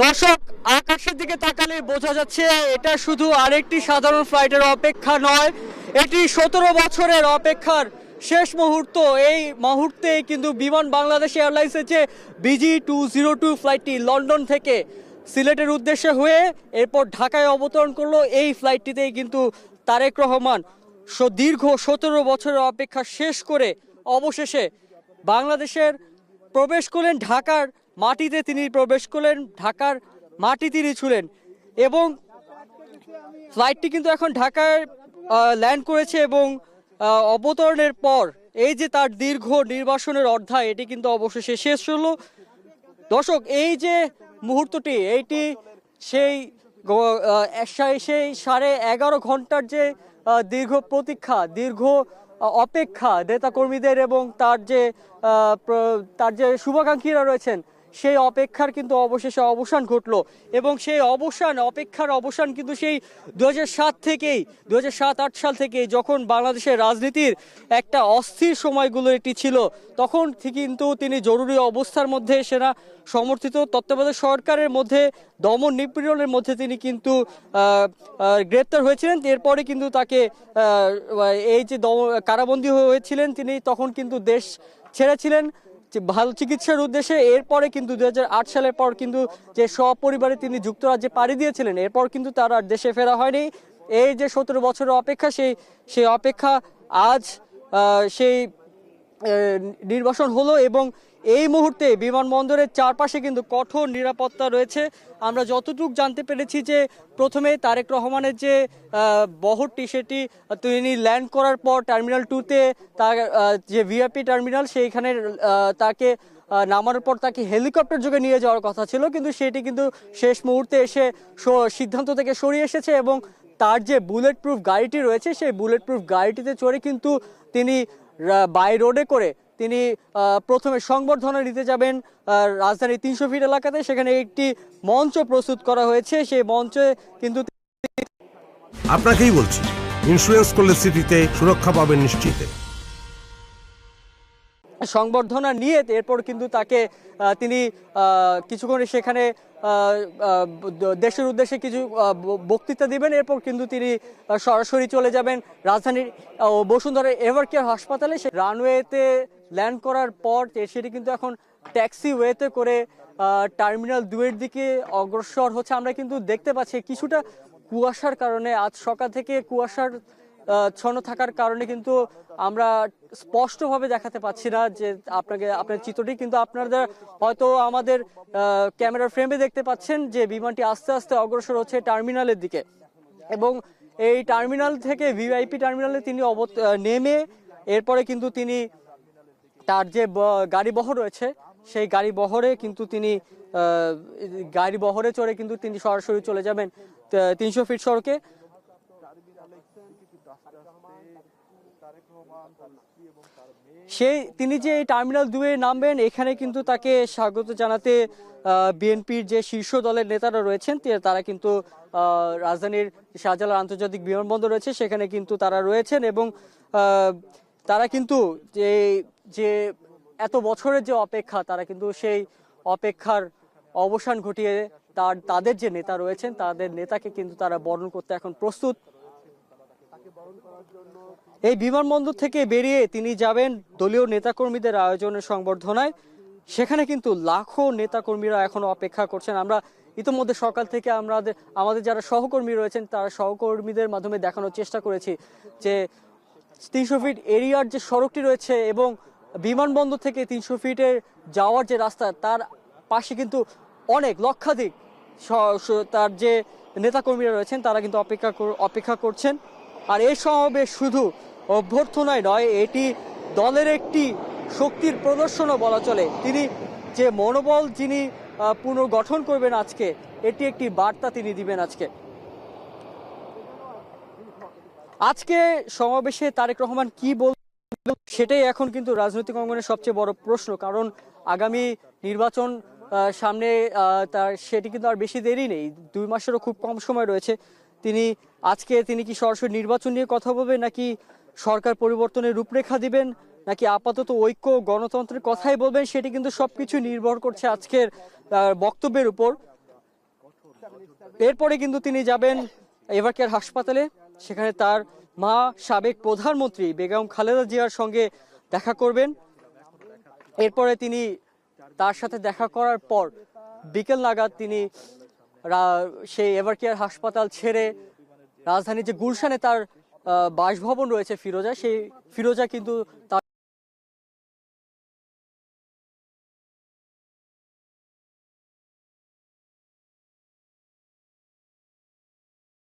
দর্শক, আকাশের দিকে তাকালে বোঝা যাচ্ছে এটা শুধু আরেকটি সাধারণ ফ্লাইটের অপেক্ষা নয়, এটি সতেরো বছরের অপেক্ষার শেষ মুহূর্ত। এই মুহূর্তে কিন্তু বিমান বাংলাদেশ এয়ারলাইন্সের যে বিজি টু জিরো টু ফ্লাইটটি লন্ডন থেকে সিলেটের উদ্দেশ্যে হয়ে এরপর ঢাকায় অবতরণ করল, এই ফ্লাইটটিতেই কিন্তু তারেক রহমান। দীর্ঘ সতেরো বছরের অপেক্ষা শেষ করে অবশেষে বাংলাদেশের প্রবেশ করলেন ঢাকার মাটিতে তিনি প্রবেশ করলেন, ঢাকার মাটি তিনি ছুলেন এবং ফ্লাইটটি কিন্তু এখন ঢাকায় ল্যান্ড করেছে এবং অবতরণের পর এই যে তার দীর্ঘ নির্বাসনের অধ্যায়, এটি কিন্তু অবশেষে শেষ হলো। দর্শক, এই যে মুহূর্তটি, এইটি সেই সেই সাড়ে এগারো ঘণ্টার যে দীর্ঘ প্রতীক্ষা, দীর্ঘ অপেক্ষা নেতা কর্মীদের এবং তার যে তার যে শুভাকাঙ্ক্ষীরা রয়েছেন সেই অপেক্ষার কিন্তু অবশেষে অবসান ঘটলো এবং সেই অবসান, অপেক্ষার অবসান কিন্তু সেই দু সাত থেকেই দু সাত, আট সাল থেকেই যখন বাংলাদেশের রাজনীতির একটা অস্থির সময়গুলো এটি ছিল, তখন থেকে কিন্তু তিনি জরুরি অবস্থার মধ্যে সেনা সমর্থিত তত্ত্বাবধায়ক সরকারের মধ্যে, দমন নিপীড়নের মধ্যে তিনি কিন্তু গ্রেপ্তার হয়েছিলেন। এরপরে কিন্তু তাকে এই যে দম, কারাবন্দী হয়েছিলেন তিনি, তখন কিন্তু দেশ ছেড়েছিলেন। ভালো চিকিৎসার উদ্দেশ্যে এরপরে কিন্তু দু হাজার আট সালের পর কিন্তু যে সপরিবারে তিনি যুক্তরাজ্যে পাড়ি দিয়েছিলেন, এরপর কিন্তু তার আর দেশে ফেরা হয়নি। এই যে সতেরো বছরের অপেক্ষা, সেই সেই অপেক্ষা আজ সেই নির্বাসন হলো এবং এই মুহূর্তে বিমানবন্দরের চারপাশে কিন্তু কঠোর নিরাপত্তা রয়েছে। আমরা যতটুকু জানতে পেরেছি যে প্রথমে তারেক রহমানের যে বহরটি সেটি তিনি ল্যান্ড করার পর টার্মিনাল টুতে তার যে ভিআইপি টার্মিনাল সেইখানে তাকে আহ, নামানোর পর তাকে হেলিকপ্টার যোগে নিয়ে যাওয়ার কথা ছিল। কিন্তু সেটি কিন্তু শেষ মুহূর্তে এসে সিদ্ধান্ত থেকে সরিয়ে এসেছে এবং তার যে বুলেট প্রুফ গাড়িটি রয়েছে সেই বুলেট প্রুফ গাড়িটিতে চড়ে কিন্তু তিনি বাই রোডে করে তিনি প্রথমে সংবর্ধনা নিতে যাবেন আহ, রাজধানীর তিনশো ফিট এলাকাতে। সেখানে একটি মঞ্চ প্রস্তুত করা হয়েছে। সেই মঞ্চে কিন্তু আপনাকেই বলছি ইন্স্যুরেন্স করলে সিটিতে সুরক্ষা পাবেন নিশ্চিতে। সংবর্ধনা নিয়ে এরপর কিন্তু তাকে তিনি কিছুক্ষণ সেখানে দেশের উদ্দেশ্যে কিছু বক্তৃতা দিবেন। এরপর কিন্তু তিনি সরাসরি চলে যাবেন রাজধানীর বসুন্ধরা এভার কেয়ার হাসপাতালে। সে রানওয়েতে ল্যান্ড করার পর সেটি কিন্তু এখন ট্যাক্সি ওয়েতে করে টার্মিনাল দুয়ের দিকে অগ্রসর হচ্ছে। আমরা কিন্তু দেখতে পাচ্ছি কিছুটা কুয়াশার কারণে, আজ সকাল থেকে কুয়াশার ছন্ন থাকার কারণে কিন্তু আমরা স্পষ্টভাবে দেখাতে পাচ্ছি না যে আপনাকে, আপনার চিত্রটি। কিন্তু আপনাদের হয়তো আমাদের ক্যামেরার ফ্রেমে দেখতে পাচ্ছেন যে বিমানটি আস্তে আস্তে অগ্রসর হচ্ছে টার্মিনালের দিকে। এবং এই টার্মিনাল থেকে ভিআইপি টার্মিনালে তিনি নেমে, এরপরে কিন্তু তিনি তার যে গাড়ি বহর রয়েছে, সেই গাড়ি বহরে কিন্তু তিনি গাড়ি বহরে চড়ে কিন্তু তিনি সরাসরি চলে যাবেন তিনশো ফিট সড়কে। সেই, তিনি যে এই টার্মিনাল দুয়ে নামবেন, এখানে কিন্তু তাকে স্বাগত জানাতে বিএনপির যে শীর্ষ দলের নেতারা রয়েছেন তারা কিন্তু রাজধানীর শাহজালাল আন্তর্জাতিক বিমানবন্দর রয়েছে, সেখানে কিন্তু তারা রয়েছেন এবং তারা কিন্তু যে যে এত বছরের যে অপেক্ষা, তারা কিন্তু সেই অপেক্ষার অবসান ঘটিয়ে তার, তাদের যে নেতা রয়েছেন, তাদের নেতাকে কিন্তু তারা বরণ করতে এখন প্রস্তুত। এই বিমানবন্দর থেকে বেরিয়ে তিনি যাবেন দলীয় নেতাকর্মীদের আয়োজনের সংবর্ধনায়। সেখানে কিন্তু লাখো নেতাকর্মীরা এখন অপেক্ষা করছেন। আমরা ইতিমধ্যে সকাল থেকে আমরা আমাদের যারা সহকর্মী রয়েছেন, তারা সহকর্মীদের মাধ্যমে দেখানোর চেষ্টা করেছি যে তিনশো ফিট এরিয়ার যে সড়কটি রয়েছে এবং বিমানবন্দর থেকে তিনশো ফিটের যাওয়ার যে রাস্তা, তার পাশে কিন্তু অনেক লক্ষাধিক তার যে নেতাকর্মীরা রয়েছেন, তারা কিন্তু অপেক্ষা অপেক্ষা করছেন। আর এই সমাবেশ শুধু অভ্যর্থনায় নয় এটি দলের একটি শক্তির প্রদর্শনও বলা চলে। তিনি যে মনোবল যিনি পুনর্গঠন করবেন আজকে, এটি একটি বার্তা তিনি দিবেন আজকে। আজকে সমাবেশে তারেক রহমান কি বল সেটাই এখন কিন্তু রাজনৈতিক অঙ্গনের সবচেয়ে বড় প্রশ্ন। কারণ আগামী নির্বাচন সামনে তার সেটি কিন্তু আর বেশি দেরি নেই। দুই মাসেরও খুব কম সময় রয়েছে। তিনি আজকে তিনি কি সরাসরি নির্বাচন নিয়ে কথা বলবেন, নাকি সরকার পরিবর্তনের রূপরেখা দিবেন, নাকি আপাতত ঐক্য গণতন্ত্রের কথাই বলবেন, সেটি কিন্তু সবকিছু নির্ভর করছে আজকের বক্তব্যের উপর। এরপরে কিন্তু তিনি যাবেন এভারকেয়ার হাসপাতালে। সেখানে তার মা সাবেক প্রধানমন্ত্রী বেগম খালেদা জিয়ার সঙ্গে দেখা করবেন। এরপরে তিনি তার সাথে দেখা করার পর বিকেল নাগাদ তিনি সেই এভারকেয়ার হাসপাতাল ছেড়ে রাজধানীর যে গুলশানে তার বাসভবন রয়েছে ফিরোজা, সেই ফিরোজা কিন্তু তার